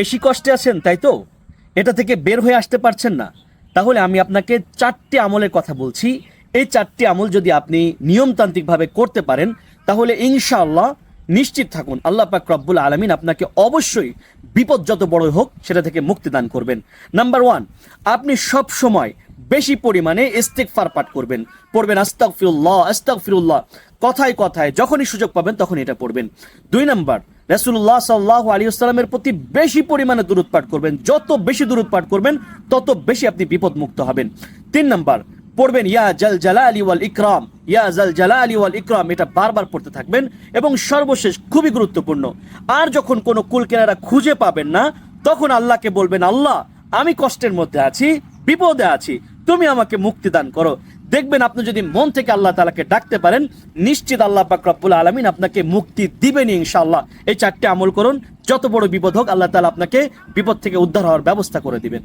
বেশি কষ্টে আছেন, তাই তো? এটা থেকে বের হয়ে আসতে পারছেন না। তাহলে আমি আপনাকে চারটি আমলের কথা বলছি। এই চারটি আমল যদি আপনি নিয়মতান্ত্রিকভাবে করতে পারেন, তাহলে ইনশাআল্লাহ নিশ্চিত থাকুন। আল্লাহ পাক রব্বুল আলমিন আপনাকে অবশ্যই বিপদ যত বড় হোক, সেটা থেকে মুক্তি দান করবেন। নাম্বার ওয়ান, আপনি সব সময় বেশি পরিমাণে ইস্তেকফার পাঠ করবেন। পড়বেন আস্তাগফিরুল্লাহ আস্তাগফিরুল্লাহ। কথায় কথায় যখনই সুযোগ পাবেন তখন এটা পড়বেন। দুই নাম্বার রাসূলুল্লাহ সাল্লাল্লাহু আলাইহি ওয়াসাল্লামের প্রতি বেশি পরিমাণে দূরত পাঠ করবেন। যত বেশি দূরত পাঠ করবেন, তত বেশি আপনি বিপদ মুক্ত হবেন। তিন নাম্বার, পড়বেন, ইয়া জাল জালালি ওয়াল ইকরাম, ইয়া জাল জালালি ওয়াল ইকরাম এটা বারবার পড়তে থাকবেন এবং সর্বশেষ খুবই গুরুত্বপূর্ণ, আর যখন কোনো কুল কেনারা খুঁজে পাবেন না, তখন আল্লাহকে বলবেন, আল্লাহ, আমি কষ্টের মধ্যে আছি, বিপদে আছি তুমি আমাকে মুক্তি দান করো। দেখবেন আপনি যদি মন থেকে আল্লাহ তালাকে ডাকতে পারেন, নিশ্চিত আল্লাহ পাক আলমিন আপনাকে মুক্তি দিবেন ইনশাআল্লাহ। এই চারটি আমল করুন, যত বড় বিপদ হোক, আল্লাহ তালা আপনাকে বিপদ থেকে উদ্ধার হওয়ার ব্যবস্থা করে দিবেন।